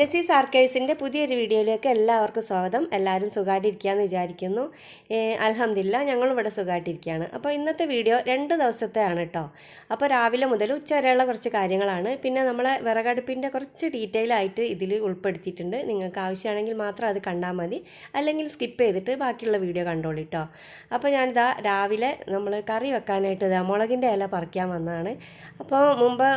നസീസ് ആർക്കൈവ്സിന്റെ പുതിയൊരു വീഡിയോയിലേക്ക് എല്ലാവർക്കും സ്വാഗതം. എല്ലാവരും സുഖമായിട്ടിരിക്കുകയെന്ന് വിചാരിക്കുന്നു. അലഹമില്ല ഞങ്ങളിവിടെ സുഖമായിട്ടിരിക്കുകയാണ് അപ്പോൾ ഇന്നത്തെ വീഡിയോ രണ്ട് ദിവസത്തെയാണ് കേട്ടോ അപ്പോൾ രാവിലെ മുതൽ ഉച്ച വരെയുള്ള കുറച്ച് കാര്യങ്ങളാണ്. പിന്നെ നമ്മളെ വിറകടുപ്പിന്റെ കുറച്ച് ഡീറ്റെയിൽ ആയിട്ട് ഇതിൽ ഉൾപ്പെടുത്തിയിട്ടുണ്ട്. നിങ്ങൾക്ക് ആവശ്യമാണെങ്കിൽ മാത്രം അത് കണ്ടാൽ മതി. അല്ലെങ്കിൽ സ്കിപ്പ് ചെയ്തിട്ട് ബാക്കിയുള്ള വീഡിയോ കണ്ടോളൂ കേട്ടോ അപ്പോൾ ഞാനിതാ രാവിലെ നമ്മൾ കറി വെക്കാനായിട്ട് ഇതാ മുളകിന്റെ ഇല പറിക്കാൻ വന്നതാണ്. അപ്പോൾ മുമ്പ്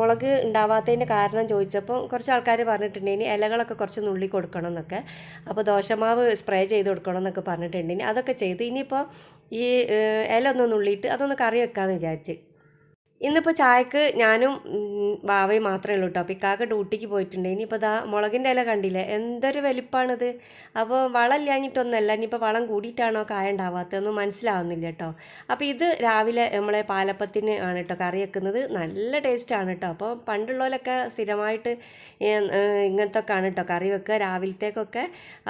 മുളക് ഉണ്ടാവാത്തതിന്റെ കാരണം ചോദിച്ചപ്പോൾ കുറച്ച് ആൾക്കാർ പറഞ്ഞിട്ടുണ്ടെങ്കിൽ ഇലകളൊക്കെ കുറച്ച് നുള്ളി കൊടുക്കണം എന്നൊക്കെ. അപ്പോൾ ദോശമാവ് സ്പ്രേ ചെയ്ത് കൊടുക്കണം എന്നൊക്കെ പറഞ്ഞിട്ടുണ്ടെങ്കിൽ അതൊക്കെ ചെയ്ത്. ഇനിയിപ്പോൾ ഈ ഇല ഒന്ന് നുള്ളിയിട്ട് അതൊന്ന് കറി വെക്കാമെന്ന് വിചാരിച്ച്. ഇന്നിപ്പോൾ ചായക്ക് ഞാനും ബാവയും മാത്രമേ ഉള്ളൂ കേട്ടോ പിക്കാക്ക് ഡ്യൂട്ടിക്ക് പോയിട്ടുണ്ട്. ഇനിയിപ്പോൾ ദാ മുളകിന്റെ ഇല കണ്ടില്ലേ? എന്തൊരു വലിപ്പാണിത്. അപ്പോൾ വളം ഇല്ലാഞ്ഞിട്ടൊന്നുമല്ല ഇനിയിപ്പോൾ വളം കൂടിയിട്ടാണോ കായ ഉണ്ടാവാത്തതെന്ന് മനസ്സിലാവുന്നില്ല കേട്ടോ അപ്പോൾ ഇത് രാവിലെ നമ്മളെ പാലപ്പത്തിന് ആണ് കേട്ടോ കറി വെക്കുന്നത്. നല്ല ടേസ്റ്റാണ് കേട്ടോ അപ്പോൾ പണ്ടുള്ളവരൊക്കെ സ്ഥിരമായിട്ട് ഇങ്ങനത്തെ ആണ് കേട്ടോ കറി വെക്കുക രാവിലത്തേക്കൊക്കെ.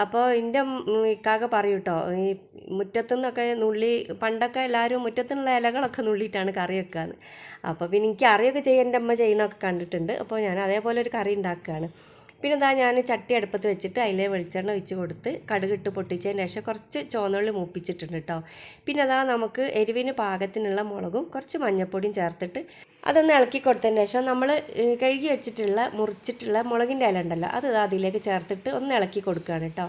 അപ്പോൾ എന്റെ ഇക്കാക്ക പറയും കേട്ടോ ഈ മുറ്റത്തുനിന്നൊക്കെ നുള്ളി പണ്ടൊക്കെ എല്ലാവരും മുറ്റത്തുനിന്നുള്ള ഇലകളൊക്കെ നുള്ളിയിട്ടാണ് കറി വെക്കാന്ന്. അപ്പോൾ പിന്നെ എനിക്ക് അറിയൊക്കെ ചെയ്യാൻ എന്റെ അമ്മ ചെയ്യണമൊക്കെ കണ്ടിട്ടുണ്ട്. അപ്പോൾ ഞാൻ അതേപോലെ ഒരു കറി ഉണ്ടാക്കുകയാണ്. പിന്നെ ഇതാ ഞാൻ ചട്ടി അടുപ്പത്ത് വെച്ചിട്ട് അതിലെ വെളിച്ചെണ്ണ ഒഴിച്ച് കൊടുത്ത് കടുകിട്ട് പൊട്ടിച്ചതിന് ശേഷം കുറച്ച് ചുവന്നുള്ളി മൂപ്പിച്ചിട്ടുണ്ട് കേട്ടോ പിന്നെ അതാ നമുക്ക് എരിവിന് പാകത്തിനുള്ള മുളകും കുറച്ച് മഞ്ഞൾപ്പൊടിയും ചേർത്തിട്ട് അതൊന്ന് ഇളക്കി കൊടുത്തതിന് ശേഷം നമ്മൾ കഴുകി വെച്ചിട്ടുള്ള മുറിച്ചിട്ടുള്ള മുളകിന്റെ ഇല ഉണ്ടല്ലോ അത് അതിലേക്ക് ചേർത്തിട്ട് ഒന്ന് ഇളക്കി കൊടുക്കുകയാണ് കേട്ടോ.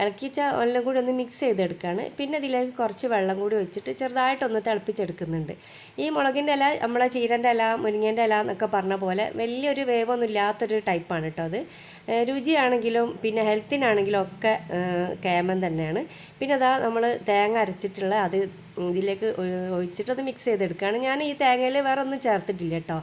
ഇളക്കിച്ച എല്ലാം കൂടി ഒന്ന് മിക്സ് ചെയ്തെടുക്കുകയാണ്. പിന്നെ അതിലേക്ക് കുറച്ച് വെള്ളം കൂടി ഒഴിച്ചിട്ട് ചെറുതായിട്ടൊന്ന് തിളപ്പിച്ചെടുക്കുന്നുണ്ട്. ഈ മുളകിന്റെ ഇല നമ്മളെ ചീരന്റെ ഇല മുരിങ്ങേന്റെ ഇല എന്നൊക്കെ പറഞ്ഞ പോലെ വലിയൊരു വേവൊന്നും ഇല്ലാത്തൊരു ടൈപ്പാണ് കേട്ടോ അത്. രുചിയാണെങ്കിലും പിന്നെ ഹെൽത്തിനാണെങ്കിലും ഒക്കെ കേമൻ തന്നെയാണ്. പിന്നെ അതാ നമ്മൾ തേങ്ങ അരച്ചിട്ടുള്ള അത് ഇതിലേക്ക് ഒഴിച്ചിട്ടത് ഒഴിച്ചിട്ട് മിക്സ് ചെയ്തെടുക്കുകയാണ്. ഞാൻ ഈ തേങ്ങയിൽ വേറെ ഒന്നും ചേർത്തിട്ടില്ല കേട്ടോ.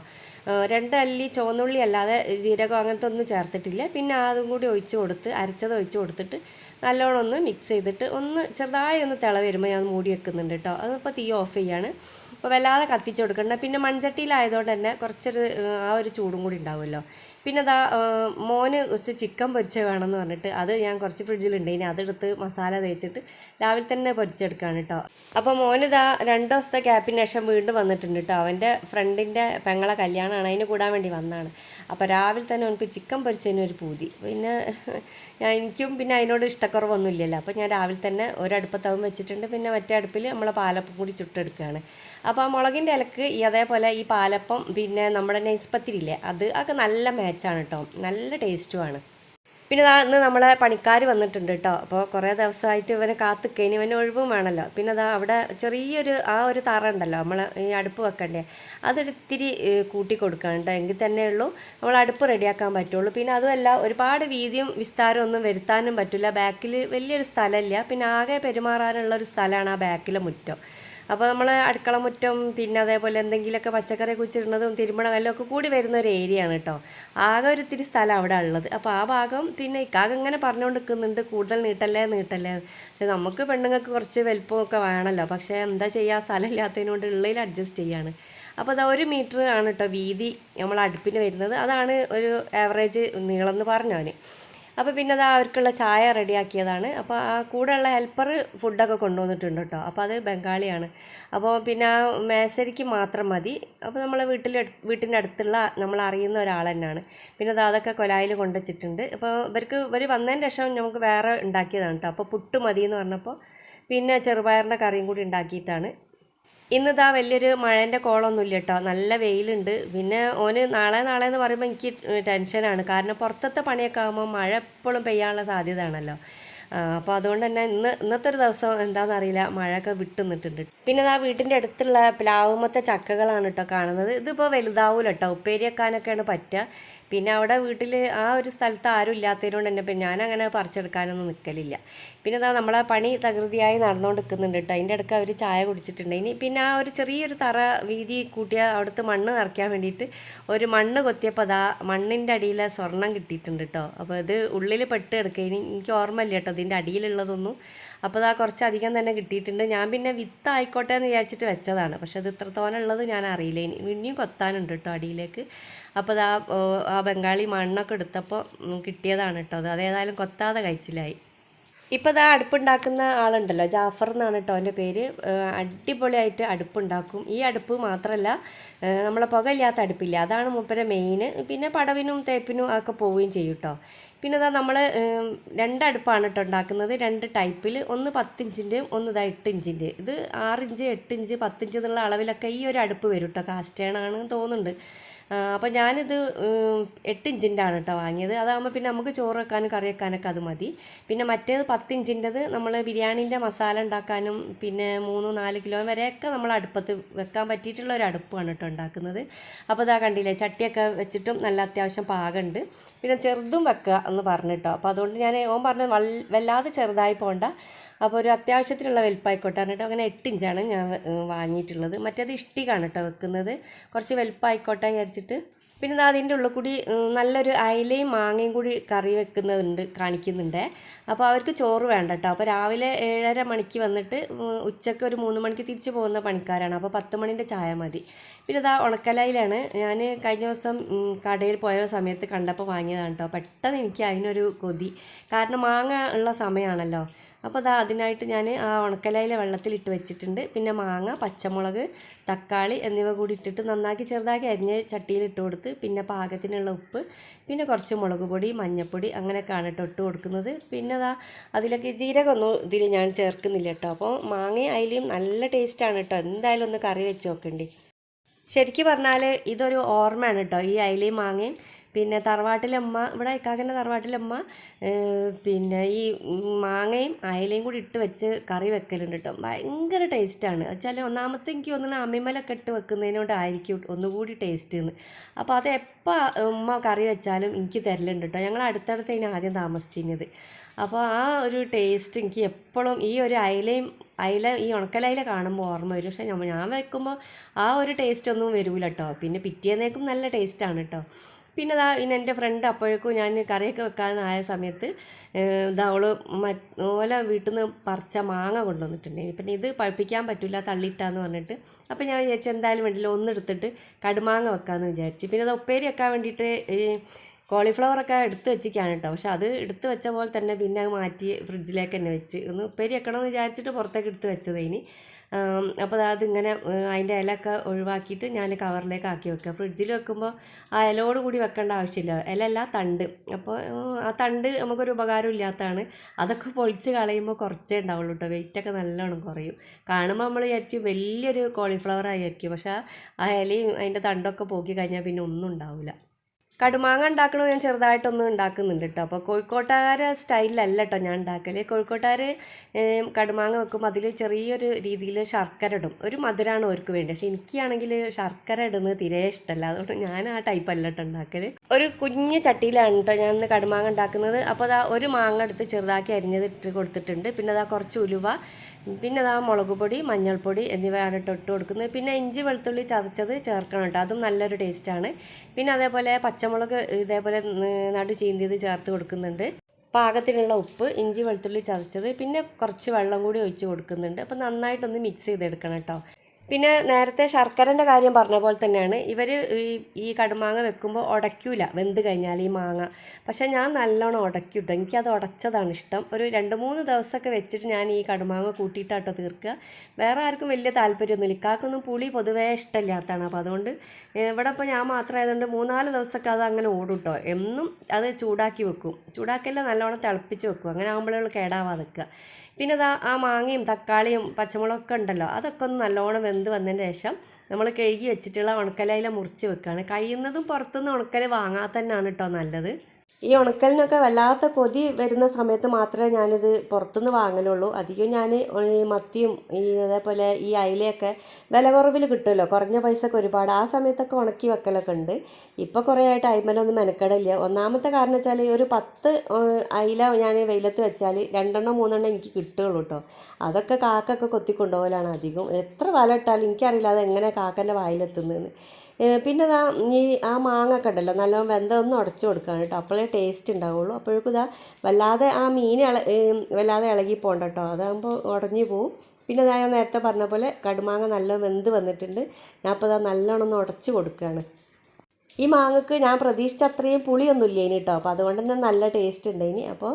രണ്ട് അല്ലി ചുവന്നുള്ളി അല്ലാതെ ജീരകം അങ്ങനത്തെ ഒന്നും ചേർത്തിട്ടില്ല. പിന്നെ അതും കൂടി ഒഴിച്ച് കൊടുത്ത് അരച്ചത് ഒഴിച്ച് കൊടുത്തിട്ട് നല്ലോണം ഒന്ന് മിക്സ് ചെയ്തിട്ട് ഒന്ന് ചെറുതായി ഒന്ന് തിള വരുമ്പോൾ ഞാൻ മൂടി വെക്കുന്നുണ്ട് കേട്ടോ. അതിപ്പോൾ തീ ഓഫ് ചെയ്യാണ്. അപ്പോൾ വല്ലാതെ കത്തിച്ച് കൊടുക്കണ്ട. പിന്നെ മൺചട്ടിയിലായതുകൊണ്ട് തന്നെ കുറച്ചൊരു ആ ഒരു ചൂടും കൂടി ഉണ്ടാവുമല്ലോ. പിന്നെ അതാ മോന് കുറച്ച് ചിക്കൻ പൊരിച്ച വേണമെന്ന് പറഞ്ഞിട്ട് അത് ഞാൻ കുറച്ച് ഫ്രിഡ്ജിലുണ്ട്. ഇനി അതെടുത്ത് മസാല തേച്ചിട്ട് രാവിലെ തന്നെ പൊരിച്ചെടുക്കുകയാണ് കേട്ടോ അപ്പോൾ മോനിതാ രണ്ട് ദിവസത്തെ ക്യാപ്പിന് ശേഷം വീണ്ടും വന്നിട്ടുണ്ട് കേട്ടോ അവന്റെ ഫ്രണ്ടിന്റെ പെങ്ങളെ കല്യാണമാണ്. അതിന് കൂടാൻ വേണ്ടി വന്നതാണ്. അപ്പോൾ രാവിലെ തന്നെ എനിക്ക് ചിക്കൻ പൊരിച്ചതിന് ഒരു പൂതി. പിന്നെ ഞാൻ എനിക്കും പിന്നെ അതിനോട് ഇഷ്ടക്കുറവൊന്നുമില്ലല്ലോ. അപ്പോൾ ഞാൻ രാവിലെ തന്നെ ഒരടുപ്പത്തവും വെച്ചിട്ടുണ്ട്. പിന്നെ മറ്റേ അടുപ്പിൽ നമ്മൾ പാലപ്പം കൂടി ചുട്ടെടുക്കുകയാണ്. അപ്പോൾ ആ മുളകിന്റെ ഇലക്ക് ഈ അതേപോലെ ഈ പാലപ്പം പിന്നെ നമ്മുടെ നെയ്സ്പത്തിരില്ലേ അത് ഒക്കെ നല്ല മാച്ചാണ് കേട്ടോ നല്ല ടേസ്റ്റുമാണ് പിന്നെ ദാ ഇന്ന് നമ്മളെ പണിക്കാർ വന്നിട്ടുണ്ട് കേട്ടോ അപ്പോൾ കുറേ ദിവസമായിട്ട് ഇവനെ കാത്തുക്കഴിഞ്ഞ് ഇവന് ഒഴിവും വേണമല്ലോ പിന്നെ അതാ അവിടെ ചെറിയൊരു ആ ഒരു തറ ഉണ്ടല്ലോ. നമ്മൾ ഈ അടുപ്പ് വെക്കണ്ടേ. അതൊരു ഇത്തിരി ഏഹ്, കൂട്ടി കൊടുക്കണം കേട്ടോ എങ്കിൽ തന്നെ ഉള്ളൂ നമ്മൾ അടുപ്പ് റെഡിയാക്കാൻ പറ്റുള്ളൂ. പിന്നെ അതുമല്ല ഒരുപാട് വീതിയും വിസ്താരവും ഒന്നും വരുത്താനും പറ്റില്ല. ബാക്കിൽ വലിയൊരു സ്ഥലമില്ല പിന്നെ ആകെ പെരുമാറാനുള്ള ഒരു സ്ഥലമാണ് ആ ബാക്കിലെ മുറ്റം. അപ്പോൾ നമ്മൾ അടുക്കളമുറ്റം പിന്നെ അതേപോലെ എന്തെങ്കിലുമൊക്കെ പച്ചക്കറി കുച്ചിടുന്നതും തിരുമണകല്ലും ഒക്കെ കൂടി വരുന്ന ഒരു ഏരിയ ആണ് കേട്ടോ ആകെ ഒരു ഇത്തിരി സ്ഥലം അവിടെ ഉള്ളത്. അപ്പോൾ ആ ഭാഗം പിന്നെ ഇക്കാകെ ഇങ്ങനെ പറഞ്ഞുകൊണ്ട് നിൽക്കുന്നുണ്ട് കൂടുതൽ നീട്ടല്ലേ നീട്ടല്ലേ? പക്ഷെ നമുക്ക് പെണ്ണുങ്ങൾക്ക് കുറച്ച് വലിപ്പമൊക്കെ വേണമല്ലോ പക്ഷേ എന്താ ചെയ്യുക സ്ഥലം ഇല്ലാത്തതിനോണ്ട് ഉള്ളതിൽ അഡ്ജസ്റ്റ് ചെയ്യാണ്. അപ്പോൾ അത് ഒരു മീറ്റർ ആണ് കേട്ടോ വീതി നമ്മൾ അടുപ്പിന് വരുന്നത്. അതാണ് ഒരു ആവറേജ് നീളം എന്ന് പറഞ്ഞവന് അപ്പോൾ പിന്നെ അത് അവർക്കുള്ള ചായ റെഡിയാക്കിയതാണ്. അപ്പോൾ ആ കൂടെയുള്ള ഹെൽപ്പർ ഫുഡൊക്കെ കൊണ്ടുവന്നിട്ടുണ്ട് കേട്ടോ അപ്പോൾ അത് ബംഗാളിയാണ്. അപ്പോൾ പിന്നെ ആ മേശരിക്ക് മാത്രം മതി. അപ്പോൾ നമ്മളെ വീട്ടിൽ വീട്ടിന്റെ അടുത്തുള്ള നമ്മൾ അറിയുന്ന ഒരാൾ തന്നെയാണ്. പിന്നെ അത് അതൊക്കെ കൊലായിൽ കൊണ്ടുവച്ചിട്ടുണ്ട്. അപ്പോൾ ഇവർക്ക് ഇവർ വന്നതിന് ശേഷം നമുക്ക് വേറെ ഉണ്ടാക്കിയതാണ് കേട്ടോ അപ്പോൾ പുട്ട് മതി എന്ന് പറഞ്ഞപ്പോൾ പിന്നെ ചെറുപയറിന്റെ കറിയും കൂടി ഉണ്ടാക്കിയിട്ടാണ്. ഇന്നിതാ വലിയൊരു മഴേന്റെ കോളൊന്നുമില്ല കേട്ടോ നല്ല വെയിലുണ്ട്. പിന്നെ ഓന് നാളെ നാളെ എന്ന് പറയുമ്പോൾ എനിക്ക് ടെൻഷനാണ്. കാരണം പുറത്തത്തെ പണിയൊക്കെ ആകുമ്പോൾ മഴ എപ്പോഴും പെയ്യാനുള്ള സാധ്യത ആണല്ലോ അപ്പോൾ അതുകൊണ്ട് തന്നെ ഇന്ന് ഇന്നത്തെ ഒരു ദിവസം എന്താണെന്ന് അറിയില്ല. മഴയൊക്കെ വിട്ടു നിന്നിട്ടുണ്ട്. പിന്നെ ആ വീട്ടിന്റെ അടുത്തുള്ള പ്ലാവുമത്തെ ചക്കകളാണ് കേട്ടോ കാണുന്നത്. ഇതിപ്പോൾ വലുതാവൂല കേട്ടോ ഉപ്പേരി വെക്കാനൊക്കെയാണ് പറ്റുക. പിന്നെ അവിടെ വീട്ടിൽ ആ ഒരു സ്ഥലത്ത് ആരും ഇല്ലാത്തതിനോണ്ട് തന്നെ പിന്നെ ഞാനങ്ങനെ പറിച്ചെടുക്കാനൊന്നും നിൽക്കലില്ല പിന്നെ ഇതാ നമ്മളെ പണി തകൃതിയായി നടന്നുകൊണ്ട് നിൽക്കുന്നുണ്ട് കേട്ടോ അതിന്റെ ഇടയ്ക്ക് അവർ ചായ കുടിച്ചിട്ടുണ്ട്. ഇനി പിന്നെ ആ ഒരു ചെറിയൊരു തറ വീതി കൂട്ടിയ അവിടുത്തെ മണ്ണ് നിറയ്ക്കാൻ വേണ്ടിയിട്ട് ഒരു മണ്ണ് കൊത്തിയപ്പോൾ അതാ മണ്ണിന്റെ അടിയിലെ സ്വർണം കിട്ടിയിട്ടുണ്ട് കേട്ടോ അപ്പോൾ ഇത് ഉള്ളിൽ പെട്ട് കിടക്കുക ഇനി എനിക്ക് ഓർമ്മയില്ല കേട്ടോ ഇതിന്റെ അടിയിലുള്ളതൊന്നും. അപ്പോൾ അതാ കുറച്ചധികം തന്നെ കിട്ടിയിട്ടുണ്ട്. ഞാൻ പിന്നെ വിത്ത് ആയിക്കോട്ടെ എന്ന് വിചാരിച്ചിട്ട് വെച്ചതാണ്. പക്ഷെ അത് ഇത്രത്തോളം ഉള്ളത് ഞാൻ അറിയില്ല. ഇനി ഇനിയും കൊത്താനുണ്ട് കേട്ടോ അടിയിലേക്ക്. അപ്പോൾ അതാ ബംഗാളി മണ്ണൊക്കെ എടുത്തപ്പോൾ കിട്ടിയതാണ് കേട്ടോ അത്. അതേതായാലും കൊത്താതെ കഴിച്ചിലായി. ഇപ്പോൾ ഇതാ അടുപ്പുണ്ടാക്കുന്ന ആളുണ്ടല്ലോ ജാഫർ എന്നാണ് കേട്ടോ അവന്റെ പേര്. അടിപൊളിയായിട്ട് അടുപ്പുണ്ടാക്കും. ഈ അടുപ്പ് മാത്രമല്ല നമ്മളെ പുകയില്ലാത്ത അടുപ്പില്ല അതാണ് മൂപ്പരെ മെയിൻ പിന്നെ പടവിനും തേപ്പിനും അതൊക്കെ പോവുകയും ചെയ്യും കേട്ടോ പിന്നെ ഇതാ നമ്മൾ രണ്ട് അടുപ്പാണ് കേട്ടോ ഉണ്ടാക്കുന്നത്. രണ്ട് ടൈപ്പിൽ ഒന്ന് പത്തിഞ്ചിന്റെയും ഒന്ന് ഇതാ എട്ട് ഇഞ്ചിന്റെ ഇത് ആറിഞ്ച് എട്ട് ഇഞ്ച് പത്തിഞ്ച് എന്നുള്ള അളവിലൊക്കെ ഈ ഒരു അടുപ്പ് വരും കേട്ടോ കാസ്റ്റേണാണെന്ന് തോന്നുന്നുണ്ട്. അപ്പോൾ ഞാനിത് എട്ട് ഇഞ്ചിന്റെ ആണ് കേട്ടോ വാങ്ങിയത്. അതാകുമ്പോൾ പിന്നെ നമുക്ക് ചോറ് വെക്കാനും കറി വെക്കാനൊക്കെ അത് മതി. പിന്നെ മറ്റേത് പത്ത് ഇഞ്ചിന്റെത് നമ്മൾ ബിരിയാണീന്റെ മസാല ഉണ്ടാക്കാനും പിന്നെ മൂന്ന് നാല് കിലോ വരെയൊക്കെ നമ്മൾ അടുപ്പത്ത് വെക്കാൻ പറ്റിയിട്ടുള്ള ഒരു അടുപ്പാണ് കേട്ടോ ഉണ്ടാക്കുന്നത്. അപ്പോൾ ഇതാ കണ്ടില്ലേ ചട്ടിയൊക്കെ വെച്ചിട്ടും നല്ല അത്യാവശ്യം പാകമുണ്ട് പിന്നെ ചെറുതും വെക്കുക എന്ന് പറഞ്ഞിട്ടോ അപ്പോൾ അതുകൊണ്ട് ഞാൻ ഓൻ പറഞ്ഞത് വല്ലാതെ ചെറുതായി പോകണ്ട അപ്പോൾ ഒരു അത്യാവശ്യത്തിനുള്ള വലുപ്പമായിക്കോട്ടെ കേട്ടോ അങ്ങനെ എട്ട് ഇഞ്ചാണ് ഞാൻ വാങ്ങിയിട്ടുള്ളത്. മറ്റേത് ഇഷ്ടികാണ് കേട്ടോ വെക്കുന്നത്. കുറച്ച് വലുപ്പമായിക്കോട്ടെ വിചാരിച്ചിട്ട്. പിന്നെ അതിന്റെ ഉള്ളിൽ കൂടി നല്ലൊരു അയലയും മാങ്ങയും കൂടി കറി വെക്കുന്നുണ്ട് കാണിക്കുന്നുണ്ട്. അപ്പോൾ അവർക്ക് ചോറ് വേണ്ട കേട്ടോ. അപ്പോൾ രാവിലെ ഏഴര മണിക്ക് വന്നിട്ട് ഉച്ചയ്ക്ക് ഒരു മൂന്ന് മണിക്ക് തിരിച്ച് പോകുന്ന പണിക്കാരാണ്. അപ്പോൾ പത്ത് മണിന്റെ ചായ മതി. പിന്നെ ഇതാ ഉണക്കലയിലാണ്. ഞാൻ കഴിഞ്ഞ ദിവസം കടയിൽ പോയ സമയത്ത് കണ്ടപ്പോൾ വാങ്ങിയതാണ് കേട്ടോ. പെട്ടെന്ന് എനിക്ക് അതിനൊരു കൊതി. കാരണം മാങ്ങ ഉള്ള സമയമാണല്ലോ അപ്പോൾ അതാ അതിനായിട്ട് ഞാൻ ആ ഉണക്കലയിലെ വെള്ളത്തിലിട്ട് വെച്ചിട്ടുണ്ട്. പിന്നെ മാങ്ങ പച്ചമുളക് തക്കാളി എന്നിവ കൂടി ഇട്ടിട്ട് നന്നാക്കി ചെറുതാക്കി അരിഞ്ഞ് ചട്ടിയിൽ ഇട്ട് കൊടുത്ത് പിന്നെ പാകത്തിനുള്ള ഉപ്പ് പിന്നെ കുറച്ച് മുളക് പൊടി മഞ്ഞൾപ്പൊടി അങ്ങനെയൊക്കെയാണ് കേട്ടോ ഇട്ട് കൊടുക്കുന്നത്. പിന്നെ അതാ അതിലൊക്കെ ജീരകമൊന്നും ഇതിൽ ഞാൻ ചേർക്കുന്നില്ല കേട്ടോ. അപ്പോൾ മാങ്ങയും അതിലും നല്ല ടേസ്റ്റാണ് കേട്ടോ. എന്തായാലും ഒന്ന് കറി വെച്ച് നോക്കണ്ടേ. ശരിക്കും പറഞ്ഞാൽ ഇതൊരു ഓർമ്മയാണ് കേട്ടോ. ഈ അയിലയും മാങ്ങയും പിന്നെ തറവാട്ടിലമ്മ ഇവിടെ ഇക്കാക്കന്റെ തറവാട്ടിലമ്മ പിന്നെ ഈ മാങ്ങയും അയലയും കൂടി ഇട്ട് വെച്ച് കറി വെക്കലുണ്ട് കേട്ടോ. ഭയങ്കര ടേസ്റ്റാണ്. വെച്ചാൽ ഒന്നാമത്തെ എനിക്ക് തോന്നുന്നത് അമ്മിമലൊക്കെ ഇട്ട് വെക്കുന്നതിനോടായിരിക്കും ഒന്നുകൂടി ടേസ്റ്റ് എന്ന് അപ്പോൾ അത് എപ്പോൾ ഉമ്മ കറി വെച്ചാലും എനിക്ക് തരലുണ്ട് കേട്ടോ. ഞങ്ങൾ അടുത്തടുത്തതിന് ആദ്യം താമസിച്ചിരുന്നത്. അപ്പോൾ ആ ഒരു ടേസ്റ്റ് എനിക്ക് എപ്പോഴും ഈ ഒരു അയലയും അയില ഈ ഉണക്കലയില കാണുമ്പോൾ ഓർമ്മ വരും. പക്ഷേ ഞാൻ വെക്കുമ്പോൾ ആ ഒരു ടേസ്റ്റ് ഒന്നും വരൂല കേട്ടോ. പിന്നെ പിറ്റേന്നേക്കും നല്ല ടേസ്റ്റാണ് കേട്ടോ. പിന്നെ ഇതാ പിന്നെ എന്റെ ഫ്രണ്ട് അപ്പോഴേക്കും ഞാൻ കറിയൊക്കെ വെക്കാനായ സമയത്ത് ഇതാ അവൾ ഓല വീട്ടിൽ നിന്ന് പറിച്ച മാങ്ങ കൊണ്ടുവന്നിട്ടുണ്ടെങ്കിൽ പിന്നെ ഇത് പഴുപ്പിക്കാൻ പറ്റില്ല തള്ളിയിട്ടാന്ന് പറഞ്ഞിട്ട്. അപ്പോൾ ഞാൻ വിചാരിച്ചു എന്തായാലും വേണ്ടില്ല ഒന്നെടുത്തിട്ട് കടുമാങ്ങ വെക്കാമെന്ന് വിചാരിച്ചു. പിന്നെ അത് ഉപ്പേരി വെക്കാൻ വേണ്ടിയിട്ട് കോളിഫ്ലവറൊക്കെ എടുത്ത് വെച്ചിരിക്കുകയാണ് കേട്ടോ. പക്ഷെ അത് എടുത്ത് വെച്ച പോലെ തന്നെ പിന്നെ അത് മാറ്റി ഫ്രിഡ്ജിലേക്ക് തന്നെ വെച്ച്. ഒന്ന് ഉപ്പേരി വെക്കണമെന്ന് വിചാരിച്ചിട്ട് പുറത്തേക്ക് എടുത്ത് വെച്ചത് ഇനി. അപ്പോൾ അതിങ്ങനെ അതിന്റെ ഇലയൊക്കെ ഒഴിവാക്കിയിട്ട് ഞാൻ കവറിലേക്ക് ആക്കി വെക്കുക. ഫ്രിഡ്ജിൽ വെക്കുമ്പോൾ ആ ഇലയോട് കൂടി വെക്കേണ്ട ആവശ്യമില്ല. ഇല അല്ല തണ്ട് അപ്പോൾ ആ തണ്ട് നമുക്കൊരു ഉപകാരം ഇല്ലാത്തതാണ്. അതൊക്കെ പൊളിച്ച് കളയുമ്പോൾ കുറച്ചേ ഉണ്ടാവുള്ളൂ കേട്ടോ വെയിറ്റൊക്കെ നല്ലോണം കുറയും. കാണുമ്പോൾ നമ്മൾ വിചാരിച്ച് വലിയൊരു കോളിഫ്ലവർ ആയിരിക്കും. പക്ഷേ ആ ഇലയും അതിന്റെ തണ്ടൊക്കെ പോക്കി കഴിഞ്ഞാൽ പിന്നെ ഒന്നും ഉണ്ടാവില്ല കടുമാങ്ങ ഉണ്ടാക്കണത് ഞാൻ ചെറുതായിട്ടൊന്നും ഉണ്ടാക്കുന്നുണ്ട് കേട്ടോ. അപ്പോൾ കോഴിക്കോട്ടുകാരെ സ്റ്റൈലിലല്ല കേട്ടോ ഞാൻ ഉണ്ടാക്കൽ കോഴിക്കോട്ടുകാർ കടുമാങ്ങ വെക്കുമ്പോൾ അതിൽ ചെറിയൊരു രീതിയിൽ ശർക്കര ഇടും. ഒരു മധുരമാണ് അവർക്ക് വേണ്ടി. പക്ഷേ എനിക്കാണെങ്കിൽ ശർക്കര ഇടുന്നത് തീരെ ഇഷ്ടമല്ല അതുകൊണ്ട് ഞാൻ ആ ടൈപ്പ് അല്ല കേട്ടോ ഉണ്ടാക്കൽ ഒരു കുഞ്ഞ് ചട്ടിയിലാണ് കേട്ടോ ഞാൻ ഇന്ന് കടുമാങ്ങ ഉണ്ടാക്കുന്നത്. അപ്പോൾ അതാ ഒരു മാങ്ങ എടുത്ത് ചെറുതാക്കി അരിഞ്ഞത് ഇട്ട് കൊടുത്തിട്ടുണ്ട്. പിന്നെ അതാ കുറച്ച് ഉലുവ പിന്നെ അതാ മുളക് പൊടി മഞ്ഞൾപ്പൊടി എന്നിവയാണ് കേട്ടോ ഇട്ട് കൊടുക്കുന്നത്. പിന്നെ ഇഞ്ചി വെളുത്തുള്ളി ചതച്ചത് ചേർക്കണം കേട്ടോ അതും നല്ലൊരു ടേസ്റ്റാണ് പിന്നെ അതേപോലെ പച്ചമുളക് ഇതേപോലെ നടു ചീന്തിയത് ചേർത്ത് കൊടുക്കുന്നുണ്ട്. പാകത്തിനുള്ള ഉപ്പ് ഇഞ്ചി വെളുത്തുള്ളി ചതച്ചത് പിന്നെ കുറച്ച് വെള്ളം കൂടി ഒഴിച്ച് കൊടുക്കുന്നുണ്ട്. അപ്പോൾ നന്നായിട്ടൊന്ന് മിക്സ് ചെയ്തെടുക്കണം കേട്ടോ പിന്നെ നേരത്തെ ശർക്കരന്റെ കാര്യം പറഞ്ഞ പോലെ തന്നെയാണ്. ഇവർ ഈ ഈ കടുമാങ്ങ വെക്കുമ്പോൾ ഉടയ്ക്കൂല വെന്ത് കഴിഞ്ഞാൽ ഈ മാങ്ങ. പക്ഷേ ഞാൻ നല്ലോണം ഉടയ്ക്കൂട്ടു കേട്ടോ എനിക്കത് ഉടച്ചതാണ് ഇഷ്ടം. ഒരു രണ്ട് മൂന്ന് ദിവസമൊക്കെ വെച്ചിട്ട് ഞാൻ ഈ കടുമാങ്ങ കൂട്ടിയിട്ടാട്ടോ തീർക്കുക. വേറെ ആർക്കും വലിയ താല്പര്യമൊന്നുമില്ല. ഇക്കാക്കൊന്നും പുളി പൊതുവേ ഇഷ്ടമില്ലാത്തതാണ്. അപ്പോൾ അതുകൊണ്ട് ഇവിടെ ഇപ്പോൾ ഞാൻ മാത്രമായതുകൊണ്ട് മൂന്നാൽ ദിവസമൊക്കെ അത് അങ്ങനെ ഓടും കേട്ടോ എന്നും അത് ചൂടാക്കി വെക്കും. ചൂടാക്കല്ല നല്ലോണം തിളപ്പിച്ച് വെക്കും. അങ്ങനെ ആകുമ്പോഴേ കേടാവാതെ നിൽക്കുക. പിന്നെ ഇതാ ആ മാങ്ങയും തക്കാളിയും പച്ചമുളകൊക്കെ ഉണ്ടല്ലോ അതൊക്കെ ഒന്ന് നല്ലോണം വെന്ത് വന്നതിന് ശേഷം നമ്മൾ കഴുകി വെച്ചിട്ടുള്ള ഉണക്കലയില മുറിച്ച് വെക്കുകയാണ് കഴിയുന്നതും പുറത്തുനിന്ന് ഉണക്കൽ വാങ്ങാതെ തന്നെയാണ് കേട്ടോ നല്ലത്. ഈ ഉണക്കലിനൊക്കെ വല്ലാത്ത കൊതി വരുന്ന സമയത്ത് മാത്രമേ ഞാനിത് പുറത്തുനിന്ന് വാങ്ങലുള്ളൂ. അധികം ഞാൻ മത്തിയും ഈ അതേപോലെ ഈ അയിലയൊക്കെ വില കുറവിൽ കിട്ടുമല്ലോ. കുറഞ്ഞ പൈസക്ക് ഒരുപാട്. ആ സമയത്തൊക്കെ ഉണക്കി വെക്കലൊക്കെ ഉണ്ട്. ഇപ്പോൾ കുറേ ആയിട്ട് അയിമലൊന്നും മെനക്കെടില്ല. ഒന്നാമത്തെ കാരണം വെച്ചാൽ ഒരു പത്ത് അയില ഞാൻ വെയിലത്ത് വെച്ചാൽ രണ്ടെണ്ണം മൂന്നെണ്ണം എനിക്ക് കിട്ടുകയുള്ളൂ കേട്ടോ അതൊക്കെ കാക്കൊക്കെ കൊത്തിക്കൊണ്ടുപോകലാണ് അധികം. എത്ര വല ഇട്ടാലും എനിക്കറിയില്ല അത് എങ്ങനെ കാക്കന്റെ വായിലെത്തുന്നതെന്ന്. പിന്നെ ഇതാ ഈ ആ മാങ്ങ കണ്ടല്ലോ ഉണ്ടല്ലോ നല്ലോണം വെന്തമൊന്നും ഉടച്ചു കൊടുക്കുകയാണ് കേട്ടോ. അപ്പോഴേ ടേസ്റ്റ് ഉണ്ടാവുള്ളൂ. അപ്പോഴേക്കും ഇതാ വല്ലാതെ ആ മീൻ ഇള വല്ലാതെ ഇളകി പോകണ്ട കേട്ടോ. അതാകുമ്പോൾ ഉടഞ്ഞു പോവും. പിന്നെ ഞാൻ നേരത്തെ പറഞ്ഞ പോലെ കടുമാങ്ങ നല്ല വെന്ത് വന്നിട്ടുണ്ട്. ഞാൻ അപ്പോൾ ഇതാ നല്ലോണം ഒന്ന് ഉടച്ച് കൊടുക്കുകയാണ് ഈ മാങ്ങക്ക് ഞാൻ പ്രതീക്ഷിച്ച അത്രയും പുളിയൊന്നും ഇല്ല ഇനി കേട്ടോ. അപ്പോൾ അതുകൊണ്ട് തന്നെ നല്ല ടേസ്റ്റ് ഉണ്ട് ഇനി. അപ്പോൾ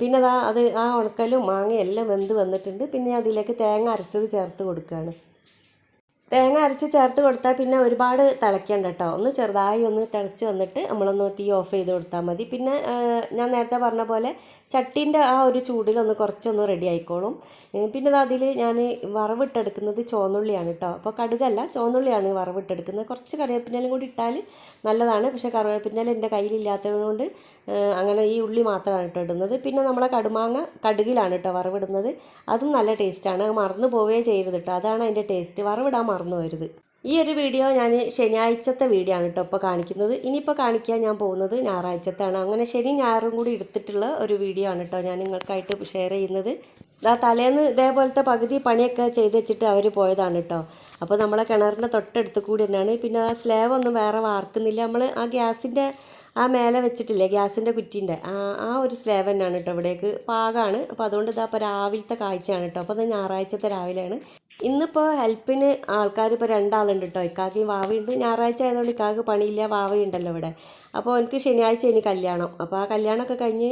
പിന്നെ അതാ അത് ആ ഉണക്കലും മാങ്ങയും എല്ലാം വെന്ത് വന്നിട്ടുണ്ട്. പിന്നെ അതിലേക്ക് തേങ്ങ അരച്ചത് ചേർത്ത് കൊടുക്കുകയാണ് തേങ്ങ അരച്ച് ചേർത്ത് കൊടുത്താൽ പിന്നെ ഒരുപാട് തിളയ്ക്കണ്ട കേട്ടോ ഒന്ന് ചെറുതായി ഒന്ന് തിളച്ച് വന്നിട്ട് നമ്മളൊന്ന് തീ ഓഫ് ചെയ്ത് കൊടുത്താൽ മതി. പിന്നെ ഞാൻ നേരത്തെ പറഞ്ഞ പോലെ ചട്ടീന്റെ ആ ഒരു ചൂടിലൊന്ന് കുറച്ചൊന്ന് റെഡി ആയിക്കോളും. പിന്നെ അതിൽ ഞാൻ വറവിട്ടെടുക്കുന്നത് ചുവന്നുള്ളിയാണ് കേട്ടോ അപ്പോൾ കടുകല്ല ചുവന്നുള്ളിയാണ് വറവിട്ടെടുക്കുന്നത്. കുറച്ച് കറിവേപ്പിനെല്ലാം കൂടി ഇട്ടാൽ നല്ലതാണ്. പക്ഷേ കറിവേപ്പിനെല്ലാം എന്റെ കയ്യിലില്ലാത്തത് കൊണ്ട് അങ്ങനെ ഈ ഉള്ളി മാത്രമാണ് കേട്ടോ ഇടുന്നത്. പിന്നെ നമ്മളെ കടുമാങ്ങ കടുകിലാണ് കേട്ടോ വറവിടുന്നത്. അതും നല്ല ടേസ്റ്റാണ്. മറന്നു പോവുകയും ചെയ്യരുത് കേട്ടോ. അതാണ് അതിന്റെ ടേസ്റ്റ്. വറവിടാൻ മറന്നു പോരുത് ഈ ഒരു വീഡിയോ ഞാൻ ശനിയാഴ്ചത്തെ വീഡിയോ ആണ് കേട്ടോ ഇപ്പോൾ കാണിക്കുന്നത്. ഇനിയിപ്പോൾ കാണിക്കാൻ ഞാൻ പോകുന്നത് ഞായറാഴ്ചത്താണ് അങ്ങനെ ശനി ഞായറും കൂടി എടുത്തിട്ടുള്ള ഒരു വീഡിയോ ആണ് കേട്ടോ ഞാൻ നിങ്ങൾക്കായിട്ട് ഷെയർ ചെയ്യുന്നത്. ഇതാ തലേന്ന് ഇതേപോലത്തെ പകുതി പണിയൊക്കെ ചെയ്ത് വെച്ചിട്ട് അവർ പോയതാണ് കേട്ടോ. അപ്പോൾ നമ്മളെ കിണറിന്റെ തൊട്ടടുത്ത് കൂടി തന്നെയാണ്. പിന്നെ ആ സ്ലേവൊന്നും ഒന്നും വേറെ വാർക്കുന്നില്ല. നമ്മൾ ആ ഗ്യാസിന്റെ ആ മേലെ വെച്ചിട്ടില്ലേ ഗ്യാസിന്റെ കുറ്റീന്റെ ആ ആ ഒരു സ്ലേവ് തന്നെയാണ് കേട്ടോ ഇവിടേക്ക് പാകമാണ് അപ്പോൾ അതുകൊണ്ട് ഇതാ ഇപ്പോൾ രാവിലത്തെ കാഴ്ചയാണ് കേട്ടോ. അപ്പോൾ അത് ഞായറാഴ്ചത്തെ രാവിലെയാണ്. ഇന്നിപ്പോൾ ഹെൽപ്പിന് ആൾക്കാർ ഇപ്പോൾ രണ്ടാളുണ്ട് കേട്ടോ. ഇക്കാക്കി വാവയുണ്ട്. ഞായറാഴ്ച ആയതുകൊണ്ട് ഇക്കാക്ക് പണിയില്ല വാവയുണ്ടല്ലോ ഇവിടെ. അപ്പോൾ എനിക്ക് ശനിയാഴ്ച ഇനി കല്യാണം. അപ്പോൾ ആ കല്യാണമൊക്കെ കഴിഞ്ഞ്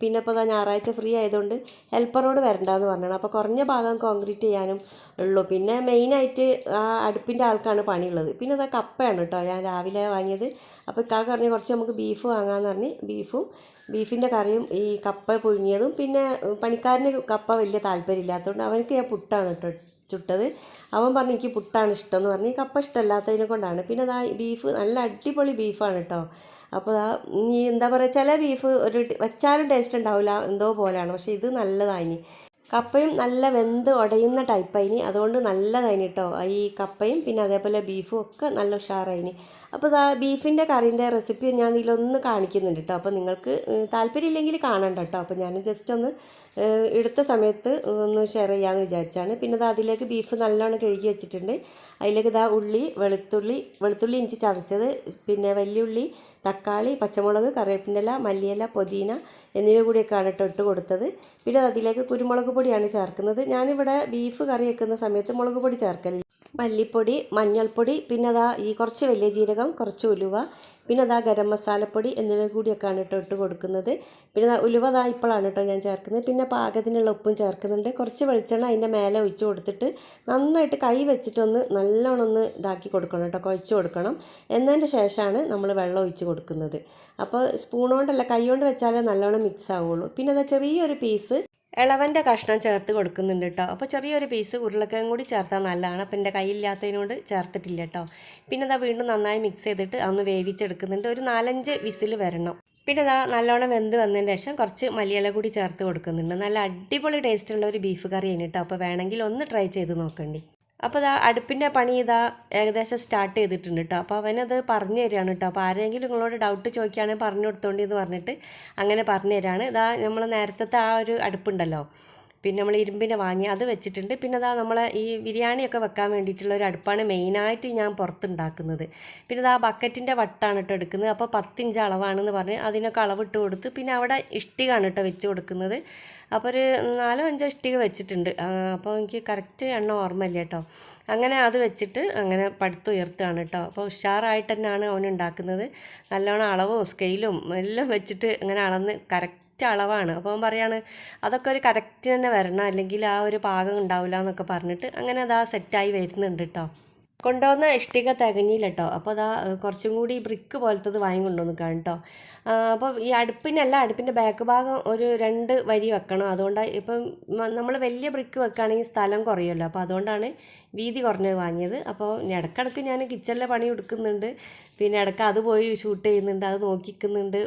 പിന്നെ ഇപ്പോൾ ഞായറാഴ്ച ഫ്രീ ആയതുകൊണ്ട് ഹെൽപ്പറോട് വരണ്ടെന്ന് പറഞ്ഞാണ് അപ്പോൾ കുറഞ്ഞ ഭാഗം കോൺക്രീറ്റ് ചെയ്യാനും ഉള്ളൂ. പിന്നെ മെയിനായിട്ട് ആ അടുപ്പിന്റെ ആൾക്കാണ് പണിയുള്ളത്. പിന്നെ അതാ കപ്പയാണ് കേട്ടോ ഞാൻ രാവിലെ വാങ്ങിയത്. അപ്പോൾ ഇക്കാക്ക് പറഞ്ഞ് കുറച്ച് നമുക്ക് ബീഫ് വാങ്ങാമെന്ന് പറഞ്ഞ് ബീഫും ബീഫിന്റെ കറിയും ഈ കപ്പ പുഴുങ്ങിയതും. പിന്നെ പണിക്കാരന് കപ്പ വലിയ താല്പര്യമില്ലാത്തതുകൊണ്ട് അവനക്ക് ഞാൻ പുട്ടാണ് കേട്ടോ ചുട്ടത്. അവൻ പറഞ്ഞു എനിക്ക് പുട്ടാണ് ഇഷ്ടം എന്ന് പറഞ്ഞ്. കപ്പ ഇഷ്ടമല്ലാത്തതിനെ കൊണ്ടാണ്. പിന്നെ അതാ ബീഫ് നല്ല അടിപൊളി ബീഫാണ് കേട്ടോ. അപ്പോൾ ആ നീ എന്താ പറയുക ചില ബീഫ് ഒരു വെച്ചാലും ടേസ്റ്റ് ഉണ്ടാവില്ല എന്തോ പോലെയാണ്. പക്ഷേ ഇത് നല്ലതായിനി കപ്പയും നല്ല വെന്ത് ഉടയുന്ന ടൈപ്പായിനി അതുകൊണ്ട് നല്ലതായിനി കേട്ടോ ഈ കപ്പയും പിന്നെ അതേപോലെ ബീഫും ഒക്കെ നല്ല ഉഷാറായിനി. അപ്പോൾ ഇതാ ബീഫിന്റെ കറീന്റെ റെസിപ്പി ഞാൻ ഇതിലൊന്ന് കാണിക്കുന്നുണ്ട് കേട്ടോ അപ്പോൾ നിങ്ങൾക്ക് താല്പര്യം താല്പര്യമില്ലെങ്കിൽ കാണണ്ട കേട്ടോ അപ്പോൾ ഞാൻ ജസ്റ്റ് ഒന്ന് എടുത്ത സമയത്ത് ഒന്ന് ഷെയർ ചെയ്യാമെന്ന് വിചാരിച്ചാണ്. പിന്നെ അത് അതിലേക്ക് ബീഫ് നല്ലോണം കഴുകി വെച്ചിട്ടുണ്ട്. അതിലേക്ക് ഇതാ ഉള്ളി വെളുത്തുള്ളി വെളുത്തുള്ളി ഇഞ്ചി ചതച്ചത് പിന്നെ വലിയുള്ളി തക്കാളി പച്ചമുളക് കറിവേപ്പിന്റെ ഇല മല്ലിയില പുതിന എന്നിവ കൂടിയൊക്കെയാണ് കേട്ടോ ഇട്ട് കൊടുത്തത്. പിന്നെ അതിലേക്ക് കുരുമുളക് പൊടിയാണ് ചേർക്കുന്നത്. ഞാനിവിടെ ബീഫ് കറി വെക്കുന്ന സമയത്ത് മുളക് പൊടി ചേർക്കലില്ല. മല്ലിപ്പൊടി മഞ്ഞൾപ്പൊടി പിന്നെ അതാ ഈ കുറച്ച് വലിയ ജീരകം കുറച്ച് ഉലുവ പിന്നെ അതാ ഗരം മസാലപ്പൊടി എന്നിവ കൂടിയൊക്കെയാണ് കേട്ടോ ഇട്ട് കൊടുക്കുന്നത്. പിന്നെ ഉലുവ അതാ ഇപ്പോഴാണ് കേട്ടോ ഞാൻ ചേർക്കുന്നത്. പിന്നെ പാകത്തിനുള്ള ഉപ്പും ചേർക്കുന്നുണ്ട്. കുറച്ച് വെളിച്ചെണ്ണ അതിന്റെ മേലെ ഒഴിച്ച് കൊടുത്തിട്ട് നന്നായിട്ട് കൈ വെച്ചിട്ടൊന്ന് നല്ലോണം ഒന്ന് ഇതാക്കി കൊടുക്കണം കേട്ടോ കുഴച്ച് കൊടുക്കണം. എന്നതിന്റെ ശേഷമാണ് നമ്മൾ വെള്ളം ഒഴിച്ച് കൊടുക്കുന്നത്. അപ്പോൾ സ്പൂൺ കൊണ്ടല്ല കൈ കൊണ്ട് വെച്ചാലേ നല്ലോണം മിക്സ് ആവുള്ളൂ. പിന്നെ അതാ ചെറിയൊരു പീസ് ഇളവന്റെ കഷ്ണം ചേർത്ത് കൊടുക്കുന്നുണ്ട് കേട്ടോ അപ്പോൾ ചെറിയൊരു പീസ് ഉരുളക്കിഴങ്ങ് കൂടി ചേർത്താൽ നല്ലതാണ്. അപ്പോൾ എന്റെ കയ്യില്ലാത്തതിനോട് ചേർത്തിട്ടില്ല കേട്ടോ പിന്നെ അതാ വീണ്ടും നന്നായി മിക്സ് ചെയ്തിട്ട് അന്ന് വേവിച്ചെടുക്കുന്നുണ്ട്. ഒരു നാലഞ്ച് വിസിൽ വരണം. പിന്നെ ഇതാ നല്ലോണം വെന്ത് വന്നതിന് ശേഷം കുറച്ച് മല്ലിയില കൂടി ചേർത്ത് കൊടുക്കുന്നുണ്ട്. നല്ല അടിപൊളി ടേസ്റ്റുള്ള ഒരു ബീഫ് കറിയാണ് കേട്ടോ അപ്പോൾ വേണമെങ്കിൽ ഒന്ന് ട്രൈ ചെയ്ത് നോക്കണ്ടി. അപ്പോൾ ഇതാ അടുപ്പിന്റെ പണി ഇതാ ഏകദേശം സ്റ്റാർട്ട് ചെയ്തിട്ടുണ്ട് കേട്ടോ അപ്പോൾ അവനത് പറഞ്ഞു തരികയാണ് കേട്ടോ അപ്പോൾ ആരെങ്കിലും നിങ്ങളോട് ഡൗട്ട് ചോദിക്കുകയാണെങ്കിൽ പറഞ്ഞു കൊടുത്തോണ്ടി എന്ന് പറഞ്ഞിട്ട് അങ്ങനെ പറഞ്ഞു തരാണ്. ഇതാ നമ്മൾ നേരത്തെ ആ ഒരു അടുപ്പുണ്ടല്ലോ. പിന്നെ നമ്മൾ ഇരുമ്പിനെ വാങ്ങി അത് വെച്ചിട്ടുണ്ട്. പിന്നെ അതാ നമ്മളെ ഈ ബിരിയാണിയൊക്കെ വെക്കാൻ വേണ്ടിയിട്ടുള്ള ഒരു അടുപ്പാണ് മെയിനായിട്ട് ഞാൻ പുറത്തുണ്ടാക്കുന്നത്. പിന്നെ ഇതാ ബക്കറ്റിന്റെ വട്ടാണ് കേട്ടോ എടുക്കുന്നത്. അപ്പോൾ പത്തിഞ്ച് അളവാണെന്ന് പറഞ്ഞ് അതിനൊക്കെ അളവിട്ട് കൊടുത്ത് പിന്നെ അവിടെ ഇഷ്ടികയാണ് കേട്ടോ വെച്ച് കൊടുക്കുന്നത്. അപ്പോൾ ഒരു നാലോ അഞ്ചോ ഇഷ്ടിക വെച്ചിട്ടുണ്ട്. അപ്പോൾ എനിക്ക് കറക്റ്റ് എണ്ണം ഓർമ്മയില്ല കേട്ടോ. അങ്ങനെ അത് വെച്ചിട്ട് അങ്ങനെ പടുത്തുയർത്തുകയാണ് കേട്ടോ. അപ്പോൾ ഉഷാറായിട്ട് തന്നെയാണ് അവൻ ഉണ്ടാക്കുന്നത്. നല്ലോണം അളവും സ്കെയിലും എല്ലാം വെച്ചിട്ട് അങ്ങനെ അളന്ന് കറക്റ്റ് അളവാണ്. അപ്പോൾ അവൻ പറയാണ് അതൊക്കെ ഒരു കറക്റ്റ് തന്നെ വരണം. അല്ലെങ്കിൽ ആ ഒരു പാകം ഉണ്ടാവില്ല എന്നൊക്കെ പറഞ്ഞിട്ട് അങ്ങനെ അതാ സെറ്റായി വരുന്നുണ്ട് കേട്ടോ. കൊണ്ടുവന്ന ഇഷ്ടിക തികഞ്ഞില്ല കേട്ടോ. അപ്പോൾ അതാ കുറച്ചും കൂടി ബ്രിക്ക് പോലത്തത് വാങ്ങി കൊണ്ടുവന്നിക്കാണ് കേട്ടോ. അപ്പോൾ ഈ അടുപ്പിനല്ല അടുപ്പിന്റെ ബാക്ക് ഭാഗം ഒരു രണ്ട് വരി വെക്കണം. അതുകൊണ്ട് ഇപ്പം നമ്മൾ വലിയ ബ്രിക്ക് വെക്കുകയാണെങ്കിൽ സ്ഥലം കുറയുമല്ലോ. അപ്പോൾ അതുകൊണ്ടാണ് വീതി കുറഞ്ഞത് വാങ്ങിയത്. അപ്പോൾ ഇടക്കിടക്ക് ഞാൻ കിച്ചണിലെ പണി എടുക്കുന്നുണ്ട്. പിന്നെ ഇടയ്ക്ക് അത് പോയി ഷൂട്ട് ചെയ്യുന്നുണ്ട് അത് നോക്കിക്കുന്നുണ്ട്.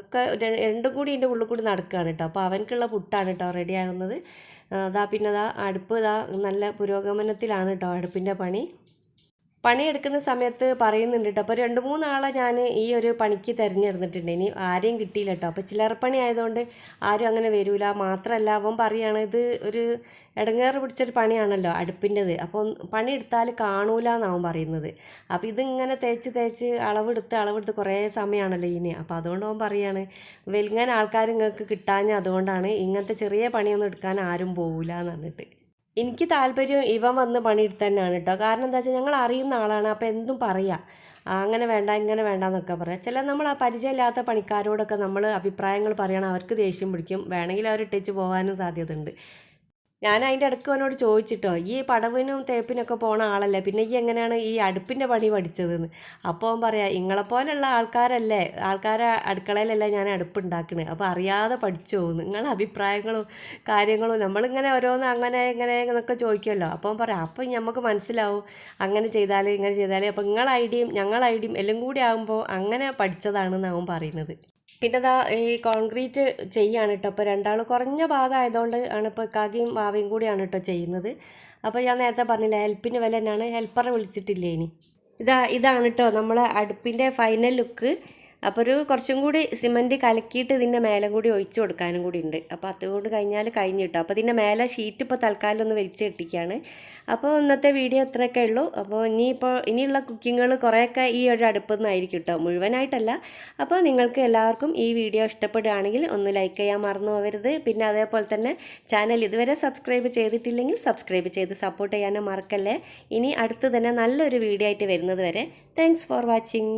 ഒക്കെ രണ്ടും കൂടി എന്റെ ഉള്ളിൽ കൂടി നടക്കുകയാണ് കേട്ടോ. അപ്പോൾ അവനക്കുള്ള പുട്ടാണ് കേട്ടോ റെഡി ആകുന്നത്. അതാ പിന്നെ അതാ അടുപ്പ് ഇതാ നല്ല പുരോഗമനത്തിലാണ് കേട്ടോ അടുപ്പിന്റെ പണി. പണിയെടുക്കുന്ന സമയത്ത് പറയുന്നുണ്ട് കേട്ടോ അപ്പോൾ രണ്ട് മൂന്നാളെ ഞാൻ ഈ ഒരു പണിക്ക് തിരഞ്ഞെടുത്തിട്ടുണ്ട്. ഇനി ആരെയും കിട്ടിയില്ല കേട്ടോ അപ്പോൾ ചിലർപ്പണി ആയതുകൊണ്ട് ആരും അങ്ങനെ വരില്ല മാത്രമല്ല അവൻ പറയുകയാണ് ഇത് ഒരു ഇടങ്ങേറ് പിടിച്ചൊരു പണിയാണല്ലോ അടുപ്പിന്റെത്. അപ്പോൾ പണിയെടുത്താൽ കാണൂല എന്നാവൻ പറയുന്നത്. അപ്പോൾ ഇതിങ്ങനെ തേച്ച് തേച്ച് അളവെടുത്ത് അളവെടുത്ത് കുറേ സമയമാണല്ലോ ഇനി. അപ്പോൾ അതുകൊണ്ട് അവൻ പറയുകയാണ് വലിങ്ങനെ ആൾക്കാർ നിങ്ങൾക്ക് കിട്ടാഞ്ഞ അതുകൊണ്ടാണ് ഇങ്ങനത്തെ ചെറിയ പണിയൊന്നും എടുക്കാൻ ആരും പോകില്ല എന്നിട്ട് എനിക്ക് താല്പര്യം ഇവൻ വന്ന് പണിയെടുത്ത് തന്നെയാണ് കേട്ടോ. കാരണം എന്താ വെച്ചാൽ ഞങ്ങൾ അറിയുന്ന ആളാണ്. അപ്പോൾ എന്തും പറയാം. അങ്ങനെ വേണ്ട ഇങ്ങനെ വേണ്ട എന്നൊക്കെ പറയാം. ചില നമ്മൾ ആ പരിചയമില്ലാത്ത പണിക്കാരോടൊക്കെ നമ്മൾ അഭിപ്രായങ്ങൾ പറയണം. അവർക്ക് ദേഷ്യം പിടിക്കും. വേണമെങ്കിൽ അവർ ഇട്ടേച്ച് പോകാനും സാധ്യതയുണ്ട്. ഞാൻ അതിന്റെ ഇടയ്ക്ക് അവനോട് ചോദിച്ചിട്ടോ ഈ പടവിനും തേപ്പിനൊക്കെ പോണ ആളല്ലേ പിന്നെ ഈ എങ്ങനെയാണ് ഈ അടുപ്പിന്റെ പണി പഠിച്ചതെന്ന്? അപ്പോൾ അവൻ പറയാം ഇങ്ങളെപ്പോലുള്ള ആൾക്കാരല്ലേ ആൾക്കാരെ അടുക്കളയിലല്ല ഞാൻ അടുപ്പ് ഉണ്ടാക്കണത് അപ്പോൾ അറിയാതെ പഠിച്ചു പോകുന്നു നിങ്ങളുടെ അഭിപ്രായങ്ങളും കാര്യങ്ങളും നമ്മളിങ്ങനെ ഓരോന്ന് അങ്ങനെ ഇങ്ങനെ എന്നൊക്കെ ചോദിക്കുമല്ലോ അപ്പോൾ പറയാം അപ്പോൾ നമുക്ക് മനസ്സിലാവും അങ്ങനെ ചെയ്താൽ ഇങ്ങനെ ചെയ്താൽ അപ്പോൾ നിങ്ങളുടെ ഐഡിയയും ഞങ്ങളുടെ ഐഡിയയും എല്ലാം കൂടി ആകുമ്പോൾ അങ്ങനെ പഠിച്ചതാണെന്ന് അവൻ പറയുന്നത്. പിന്നെ ദാ ഈ കോൺക്രീറ്റ് ചെയ്യാണ് കേട്ടോ അപ്പോൾ രണ്ടാൾ കുറഞ്ഞ ഭാഗമായതുകൊണ്ട് ആണ് ഇപ്പോൾ കാക്കയും വാവയും കൂടിയാണ് കേട്ടോ ചെയ്യുന്നത്. അപ്പോൾ ഞാൻ നേരത്തെ പറഞ്ഞില്ല ഹെൽപ്പിന് വില തന്നെയാണ്. ഹെൽപ്പറെ വിളിച്ചിട്ടില്ലേ ഇനി? ഇതാ ഇതാണ് കേട്ടോ നമ്മളെ അടുപ്പിന്റെ ഫൈനൽ ലുക്ക് അപ്പോൾ ഒരു കുറച്ചും കൂടി സിമന്റ് കലക്കിയിട്ട് ഇതിന്റെ മേലെ കൂടി ഒഴിച്ച് കൊടുക്കാനും കൂടി ഉണ്ട്. അപ്പോൾ അതുകൊണ്ട് കഴിഞ്ഞാൽ കഴിഞ്ഞ് കിട്ടും. അപ്പോൾ ഇതിന്റെ മേലെ ഷീറ്റ് ഇപ്പോൾ തൽക്കാലം ഒന്ന് വലിച്ച് കെട്ടിക്കുകയാണ് അപ്പോൾ ഇന്നത്തെ വീഡിയോ ഇത്രയൊക്കെ ഉള്ളൂ. അപ്പോൾ ഇനിയിപ്പോൾ ഇനിയുള്ള കുക്കിങ്ങുകൾ കുറേയൊക്കെ ഈ ഒരു അടുപ്പിൽ നിന്നായിരിക്കും കേട്ടോ മുഴുവനായിട്ടല്ല. അപ്പോൾ നിങ്ങൾക്ക് എല്ലാവർക്കും ഈ വീഡിയോ ഇഷ്ടപ്പെടുകയാണെങ്കിൽ ഒന്ന് ലൈക്ക് ചെയ്യാൻ മറന്നു പോകരുത്. പിന്നെ അതേപോലെ തന്നെ ചാനൽ ഇതുവരെ സബ്സ്ക്രൈബ് ചെയ്തിട്ടില്ലെങ്കിൽ സബ്സ്ക്രൈബ് ചെയ്ത് സപ്പോർട്ട് ചെയ്യാനും മറക്കല്ലേ. ഇനി അടുത്ത് തന്നെ നല്ലൊരു വീഡിയോ ആയിട്ട് വരുന്നത് വരെ. Thanks for watching